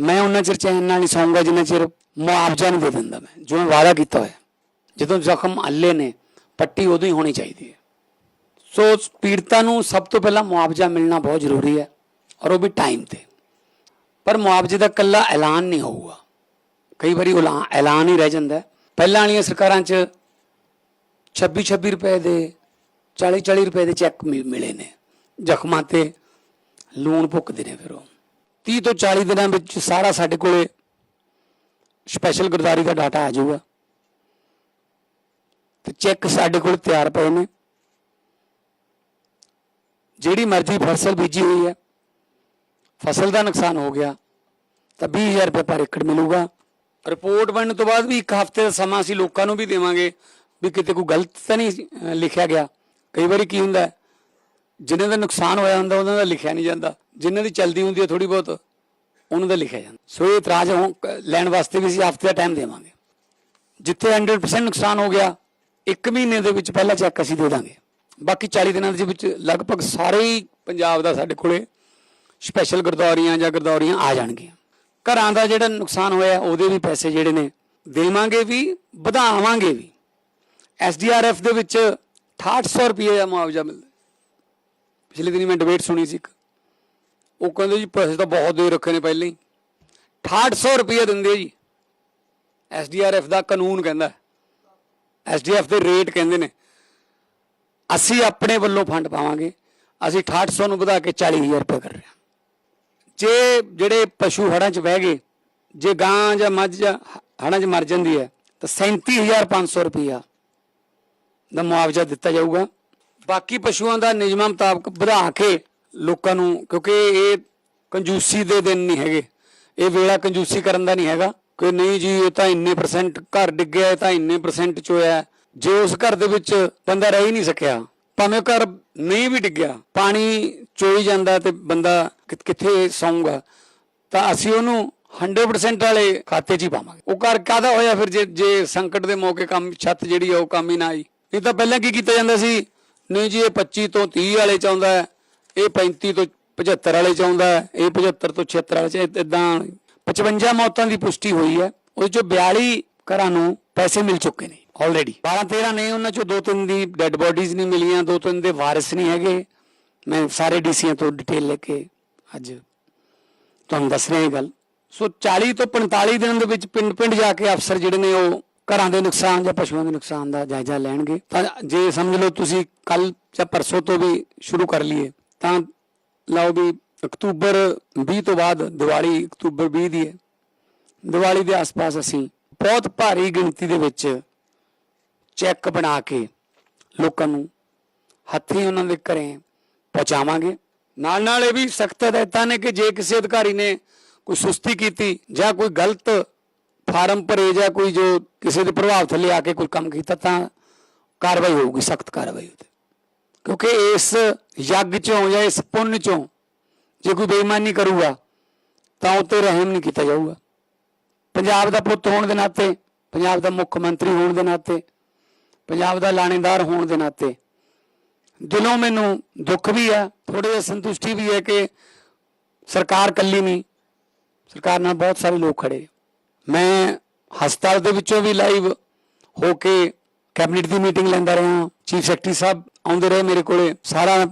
ਮੈਂ ਉਹਨਾਂ ਚਿਰ ਚੈਨ ਨਾਲ ਨਹੀਂ ਸੌਂਗਾ ਜਿੰਨਾ ਚਿਰ ਮੁਆਵਜ਼ਾ ਨਹੀਂ ਦੇ ਦਿੰਦਾ ਮੈਂ। ਜੋ ਮੈਂ ਵਾਅਦਾ ਕੀਤਾ ਹੋਇਆ, ਜਦੋਂ ਜ਼ਖਮ ਅੱਲੇ ਨੇ, ਪੱਟੀ ਉਦੋਂ ਹੀ ਹੋਣੀ ਚਾਹੀਦੀ ਹੈ। ਸੋ ਪੀੜਤਾਂ ਨੂੰ ਸਭ ਤੋਂ ਪਹਿਲਾਂ ਮੁਆਵਜ਼ਾ ਮਿਲਣਾ ਬਹੁਤ ਜ਼ਰੂਰੀ ਹੈ ਔਰ ਉਹ ਵੀ ਟਾਈਮ ਤੇ। ਪਰ ਮੁਆਵਜ਼ੇ ਦਾ ਕੱਲਾ ਐਲਾਨ ਨਹੀਂ ਹੋਊਗਾ। ਕਈ ਵਾਰੀ ਉਲਾ- ਐਲਾਨ ਹੀ ਰਹਿ ਜਾਂਦਾ ਪਹਿਲਾਂ ਵਾਲੀਆਂ ਸਰਕਾਰਾਂ 'ਚ 26 26 ਰੁਪਏ ਦੇ 40 40 ਰੁਪਏ ਦੇ ਚੈੱਕ ਮਿ- ਮਿਲੇ ਨੇ। ਜ਼ਖਮਾਂ ਤੇ ਲੂਣ ਭੁੱਕਦੇ ਨੇ ਫਿਰ ਉਹ। 30 ਤੋਂ 40 ਦਿਨਾਂ ਵਿੱਚ ਸਾਰਾ ਸਾਡੇ ਕੋਲੇ ਸਪੈਸ਼ਲ ਗਰਦਾਰੀ ਦਾ ਡਾਟਾ ਆ ਜਾਊਗਾ। ਤੇ ਚੈੱਕ ਸਾਡੇ ਕੋਲ ਤਿਆਰ ਪਏ ਨੇ। ਜਿਹੜੀ ਮਰਜ਼ੀ ਫਸਲ ਬੀਜੀ ਹੋਈ ਹੈ, ਫਸਲ ਦਾ ਨੁਕਸਾਨ ਹੋ ਗਿਆ, ਤਾਂ 20000 ਰੁਪਏ ਪਰ ਏਕੜ ਮਿਲੂਗਾ। ਰਿਪੋਰਟ ਬਣਨ ਤੋਂ ਬਾਅਦ ਵੀ ਇੱਕ ਹਫ਼ਤੇ ਦਾ ਸਮਾਂ ਅਸੀਂ ਲੋਕਾਂ ਨੂੰ ਵੀ ਦੇਵਾਂਗੇ ਵੀ ਕਿਤੇ ਕੋਈ ਗਲਤ ਤਾਂ ਨਹੀਂ ਲਿਖਿਆ ਗਿਆ। ਕਈ ਵਾਰੀ ਕੀ ਹੁੰਦਾ ਜਿਨ੍ਹਾਂ ਦਾ ਨੁਕਸਾਨ ਹੋਇਆ ਹੁੰਦਾ, ਉਹਨਾਂ ਦਾ ਲਿਖਿਆ ਨਹੀਂ ਜਾਂਦਾ। ਜਿਨ੍ਹਾਂ ਦੀ ਚਲਦੀ ਹੁੰਦੀ ਹੈ ਥੋੜੀ ਬਹੁਤ, ਉਹਨਾਂ ਦਾ ਲਿਖਿਆ ਜਾਂਦਾ। ਸੋ ਇਹ ਇਤਰਾਜ਼ ਹੋ- ਲੈਣ ਵਾਸਤੇ ਵੀ ਅਸੀਂ ਹਫ਼ਤੇ ਦਾ ਟਾਈਮ ਦੇਵਾਂਗੇ। ਜਿੱਥੇ 100% ਨੁਕਸਾਨ ਹੋ ਗਿਆ, ਇੱਕ ਮਹੀਨੇ ਦੇ ਵਿੱਚ ਪਹਿਲਾ ਚੈੱਕ ਅਸੀਂ ਦੇ ਦਾਂਗੇ। ਬਾਕੀ 40 ਦਿਨਾਂ ਦੇ ਵਿੱਚ ਲਗਭਗ ਸਾਰੇ ਹੀ ਪੰਜਾਬ ਦਾ ਸਾਡੇ ਕੋਲੇ ਸਪੈਸ਼ਲ ਗਰਦੌਰੀਆਂ ਜਾਂ ਗਰਦੌਰੀਆਂ ਆ ਜਾਣਗੀਆਂ। ਘਰਾਂ ਦਾ ਜਿਹੜਾ ਨੁਕਸਾਨ ਹੋਇਆ, ਉਹਦੇ ਵੀ ਪੈਸੇ ਜਿਹੜੇ ਨੇ, ਦੇਵਾਂਗੇ ਵੀ, ਵਧਾਵਾਂਗੇ ਵੀ। ਐਸਡੀਆਰਐਫ ਦੇ ਵਿੱਚ 6800 ਰੁਪਏ ਦਾ ਮੁਆਵਜ਼ਾ ਮਿਲਦਾ। ਪਿਛਲੇ ਦਿਨੀ ਮੈਂ ਡਿਬੇਟ ਸੁਣੀ ਸੀ ਇੱਕ। ਉਹ ਕਹਿੰਦੇ ਜੀ ਪੈਸੇ ਤਾਂ ਬਹੁਤ ਦੇ ਰੱਖੇ ਨੇ ਪਹਿਲਾਂ ਹੀ। 6800 ਰੁਪਏ ਦਿੰਦੇ ਆ ਜੀ। ਐਸਡੀਆਰਐਫ ਦਾ ਕਾਨੂੰਨ ਕਹਿੰਦਾ। ਐਸਡੀਐਫ ਦੇ ਰੇਟ ਕਹਿੰਦੇ ਨੇ। ਅਸੀਂ ਆਪਣੇ ਵੱਲੋਂ ਫੰਡ ਪਾਵਾਂਗੇ। ਅਸੀਂ 6800 ਨੂੰ ਵਧਾ ਕੇ 40000 ਰੁਪਏ ਕਰ ਰਹੇ ਹਾਂ। ਜੇ ਜਿਹੜੇ ਪਸ਼ੂ ਹੜਾਂ 'ਚ ਬਹਿ ਗਏ, ਜੇ ਗਾਂ ਜਾਂ ਮੱਝ ਜਾਂ ਹੜਾਂ 'ਚ ਮਰ ਜਾਂਦੀ ਹੈ, ਤਾਂ 37500 ਰੁਪਇਆ ਦਾ ਮੁਆਵਜ਼ਾ ਦਿੱਤਾ ਜਾਊਗਾ। ਬਾਕੀ ਪਸ਼ੂਆਂ ਦਾ ਨਿਯਮਾਂ ਮੁਤਾਬਕ ਵਧਾ ਕੇ ਲੋਕਾਂ ਨੂੰ, ਕਿਉਂਕਿ ਇਹ ਕੰਜੂਸੀ ਦੇ ਦਿਨ ਨਹੀਂ ਹੈਗੇ। ਇਹ ਵੇਲਾ ਕੰਜੂਸੀ ਕਰਨ ਦਾ ਨਹੀਂ ਹੈਗਾ। ਕਿ ਨਹੀਂ ਜੀ, ਇਹ ਤਾਂ ਇੰਨੇ ਪਰਸੈਂਟ ਘਰ ਡਿੱਗਿਆ, ਇਹ ਤਾਂ ਇੰਨੇ ਪਰਸੈਂਟ ਚ ਹੋਇਆ। ਜੇ ਉਸ ਘਰ ਦੇ ਵਿੱਚ ਬੰਦਾ ਰਹਿ ਹੀ ਨਹੀਂ ਸਕਿਆ, ਭਾਵੇਂ ਘਰ ਨਹੀਂ ਵੀ ਡਿੱਗਿਆ, ਪਾਣੀ ਚੋਈ ਜਾਂਦਾ ਤੇ ਬੰਦਾ ਕਿੱਥੇ ਸੌਂਗਾ ਤਾਂ ਅਸੀਂ ਉਹਨੂੰ 100% ਵਾਲੇ ਖਾਤੇ 'ਚ ਹੀ ਪਾਵਾਂਗੇ। ਉਹ ਘਰ ਕਾਦਾ ਹੋਇਆ ਫਿਰ ਜੇ ਜੇ ਸੰਕਟ ਦੇ ਮੌਕੇ ਕੰਮ ਛੱਤ ਜਿਹੜੀ ਆ, ਉਹ ਕੰਮ ਹੀ ਨਾ ਆਈ। ਇਹ ਤਾਂ ਪਹਿਲਾਂ ਕੀ ਕੀਤਾ ਜਾਂਦਾ ਸੀ? ਨਹੀਂ ਜੀ ਇਹ 25 ਤੋਂ 30 ਵਾਲੇ ਚ ਆਉਂਦਾ ਹੈ, ਇਹ 35 ਤੋਂ 75 ਵਾਲੇ ਚ ਆਉਂਦਾ ਹੈ, ਇਹ 75 ਤੋਂ 76 ਵਾਲੇ ਚ ਇਦਾਂ 55 ਮੌਤਾਂ ਦੀ ਪੁਸ਼ਟੀ ਹੋਈ ਹੈ ਉਹਦੇ ਚੋਂ 42 ਘਰਾਂ ਨੂੰ ਪੈਸੇ ਮਿਲ ਚੁੱਕੇ ਨੇ। ਆਲਰੇਡੀ 12 13 ਨੇ ਉਹਨਾਂ ਚੋਂ ਦੋ ਤਿੰਨ ਦੀ ਡੈੱਡ ਬੋਡੀਜ਼ ਨਹੀਂ ਮਿਲੀਆਂ ਦੋ ਤਿੰਨ ਦੇ ਵਾਰਿਸ ਨਹੀਂ ਹੈਗੇ। ਮੈਂ ਸਾਰੇ ਡੀਸੀਆਂ ਤੋਂ ਡਿਟੇਲ ਲੈ ਕੇ ਅੱਜ ਤੁਹਾਨੂੰ ਦੱਸ ਰਿਹਾ ਇਹ ਗੱਲ। ਸੋ 40 ਤੋਂ 45 ਦਿਨਾਂ ਦੇ ਵਿੱਚ ਪਿੰਡ ਪਿੰਡ ਜਾ ਕੇ ਅਫਸਰ ਜਿਹੜੇ ਨੇ ਉਹ ਘਰਾਂ ਦੇ ਨੁਕਸਾਨ ਜਾਂ ਪਸ਼ੂਆਂ ਦੇ ਨੁਕਸਾਨ ਦਾ ਜਾਇਜ਼ਾ ਲੈਣਗੇ। ਤਾਂ ਜੇ ਸਮਝ ਲਓ ਤੁਸੀਂ ਕੱਲ ਜਾਂ ਪਰਸੋਂ ਤੋਂ ਵੀ ਸ਼ੁਰੂ ਕਰ ਲਈਏ, ਤਾਂ ਲਓ ਵੀ ਅਕਤੂਬਰ 20 ਤੋਂ ਬਾਅਦ ਦੀਵਾਲੀ ਅਕਤੂਬਰ 20 ਦੀ ਹੈ। ਦੀਵਾਲੀ ਦੇ ਆਸ-ਪਾਸ ਅਸੀਂ ਬਹੁਤ ਭਾਰੀ ਗਿਣਤੀ ਦੇ ਵਿੱਚ ਚੈੱਕ ਬਣਾ ਕੇ ਲੋਕਾਂ ਨੂੰ ਹੱਥੀਂ ਉਹਨਾਂ ਦੇ ਘਰੇ ਪਹੁੰਚਾਵਾਂਗੇ। ਨਾਲ ਨਾਲ ਇਹ ਵੀ ਸਖਤ ਹਦਾਇਤਾਂ ਨੇ ਕਿ ਜੇ ਕਿਸੇ ਅਧਿਕਾਰੀ ਨੇ ਕੋਈ ਸੁਸਤੀ ਕੀਤੀ ਜਾਂ ਕੋਈ ਗਲਤ ਫਾਰਮ ਭਰੇ ਜਾਂ ਕੋਈ ਜੋ ਕਿਸੇ ਦੇ ਪ੍ਰਭਾਵ ਥੱਲੇ ਆ ਕੇ ਕੋਈ ਕੰਮ ਕੀਤਾ ਤਾਂ ਕਾਰਵਾਈ ਹੋਊਗੀ, ਸਖਤ ਕਾਰਵਾਈ ਉਹਤੇ ਕਿਉਂਕਿ ਇਸ ਯੱਗ ਚੋਂ ਜਾਂ ਇਸ ਪੁੰਨ ਚੋਂ ਜੇ ਕੋਈ ਬੇਈਮਾਨੀ ਕਰੂਗਾ, ਤਾਂ ਉਹ 'ਤੇ ਰਹਿਮ ਨਹੀਂ ਕੀਤਾ ਜਾਊਗਾ। ਪੰਜਾਬ ਦਾ ਪੁੱਤ ਹੋਣ ਦੇ ਨਾਤੇ, ਪੰਜਾਬ ਦਾ ਮੁੱਖ ਮੰਤਰੀ ਹੋਣ ਦੇ ਨਾਤੇ, ਪੰਜਾਬ ਦਾ ਲਾਣੇਦਾਰ ਹੋਣ ਦੇ ਨਾਤੇ, ਦਿਲੋਂ ਮੈਨੂੰ ਦੁੱਖ ਵੀ ਹੈ ਥੋੜੀ ਜਿਹੀ ਸੰਤੁਸ਼ਟੀ ਵੀ ਹੈ ਕਿ ਸਰਕਾਰ ਕੱਲੀ ਨਹੀਂ, ਸਰਕਾਰ ਨਾਲ ਬਹੁਤ ਸਾਰੇ ਲੋਕ ਖੜੇ ਮੈਂ ਹਸਪਤਾਲ ਦੇ ਵਿੱਚੋਂ ਵੀ ਲਾਈਵ ਹੋ ਕੇ ਕੈਬਨਿਟ ਦੀ ਮੀਟਿੰਗ ਲੈਂਦਾ ਰਿਹਾ। ਚੀਫ ਸੈਕਟਰੀ ਸਾਹਿਬ ਆਉਂਦੇ ਰਹੇ ਮੇਰੇ ਕੋਲੇ। ਸਾਰਾ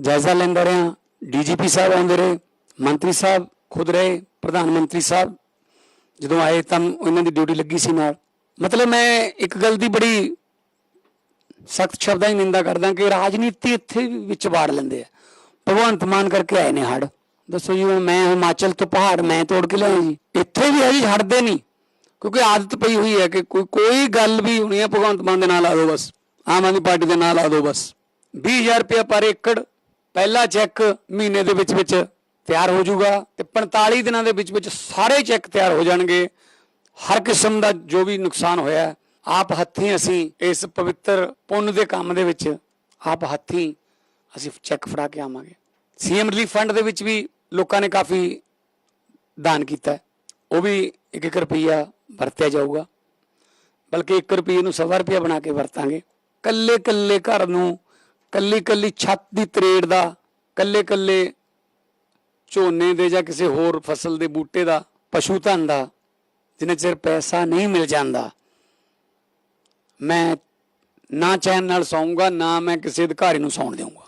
ਜਾਇਜ਼ਾ ਲੈਂਦਾ ਰਿਹਾ। ਡੀਜੀਪੀ ਸਾਹਿਬ ਆਉਂਦੇ ਰਹੇ। ਮੰਤਰੀ ਸਾਹਿਬ ਖੁਦ ਰਹੇ। ਪ੍ਰਧਾਨ ਮੰਤਰੀ ਸਾਹਿਬ ਜਦੋਂ ਆਏ ਤਾਂ ਉਹਨਾਂ ਦੀ ਡਿਊਟੀ ਲੱਗੀ ਸੀ ਨਾਲ। ਮਤਲਬ ਮੈਂ ਇੱਕ ਗੱਲ ਦੀ ਬੜੀ ਸਖਤ ਸ਼ਬਦਾਂ ਦੀ ਨਿੰਦਾ ਕਰਦਾ ਕਿ ਰਾਜਨੀਤੀ ਇੱਥੇ ਵਿੱਚ ਵਾੜ ਲੈਂਦੇ ਆ। ਭਗਵੰਤ ਮਾਨ ਕਰਕੇ ਆਏ ਨੇ ਹੜ ਦੱਸੋ ਜੀ, ਹੁਣ ਮੈਂ ਹਿਮਾਚਲ ਤੋਂ ਪਹਾੜ ਮੈਂ ਤੋੜ ਕੇ ਲਿਆਇਆ ਜੀ। ਇੱਥੇ ਵੀ ਹੈ ਜੀ ਨਹੀਂ। ਕਿਉਂਕਿ ਆਦਤ ਪਈ ਹੋਈ ਹੈ ਕਿ ਕੋਈ ਕੋਈ ਗੱਲ ਵੀ ਹੋਣੀ ਹੈ, ਭਗਵੰਤ ਮਾਨ ਦੇ ਨਾਲ ਆ ਦਿਓ ਬਸ। ਆਮ ਆਦਮੀ ਪਾਰਟੀ ਦੇ ਨਾਲ ਆ ਦਿਓ ਬਸ। 20000 ਰੁਪਏ ਪਰ ਏਕੜ, ਪਹਿਲਾ ਚੈੱਕ ਮਹੀਨੇ ਦੇ ਵਿੱਚ ਵਿੱਚ ਤਿਆਰ ਹੋ ਜਾਊਗਾ ਤੇ 45 ਦਿਨਾਂ ਦੇ ਵਿੱਚ ਵਿੱਚ ਸਾਰੇ ਚੈੱਕ ਤਿਆਰ ਹੋ ਜਾਣਗੇ। ਹਰ ਕਿਸਮ ਦਾ ਜੋ ਵੀ ਨੁਕਸਾਨ ਹੋਇਆ ਆਪ ਹੱਥੀਂ ਅਸੀਂ ਇਸ ਪਵਿੱਤਰ ਪੁੰਨ ਦੇ ਕੰਮ ਦੇ ਵਿੱਚ ਆਪ ਹੱਥੀਂ ਅਸੀਂ ਚੈੱਕ ਫੜਾ ਕੇ ਆਵਾਂਗੇ। ਸੀਐਮ ਰਿਲੀਫ ਫੰਡ ਦੇ ਵਿੱਚ ਵੀ ਲੋਕਾਂ ਨੇ ਕਾਫੀ ਦਾਨ ਕੀਤਾ ਉਹ ਵੀ ਇੱਕ ਇੱਕ ਰੁਪਈਆ ਵਰਤਿਆ ਜਾਊਗਾ। ਬਲਕਿ 1 ਰੁਪਈਏ ਨੂੰ ਸਵਾ ਰੁਪਈਆ ਬਣਾ ਕੇ ਵਰਤਾਂਗੇ। ਕੱਲੇ ਕੱਲੇ ਘਰ ਨੂੰ, ਕੱਲੀ ਕੱਲੀ ਛੱਤ ਦੀ ਤਰੇੜ ਦਾ, ਕੱਲੇ ਕੱਲੇ ਝੋਨੇ ਦੇ ਜਾਂ ਕਿਸੇ ਹੋਰ ਫਸਲ ਦੇ ਬੂਟੇ ਦਾ, ਪਸ਼ੂ ਧਨ ਦਾ, ਜਿੰਨੇ ਚਿਰ ਪੈਸਾ ਨਹੀਂ ਮਿਲ ਜਾਂਦਾ, ਮੈਂ ਨਾ ਚੈਨ ਨਾਲ ਸੌਂਗਾ, ਨਾ ਮੈਂ ਕਿਸੇ ਅਧਿਕਾਰੀ ਨੂੰ ਸੌਣ ਦੇਵਾਂਗਾ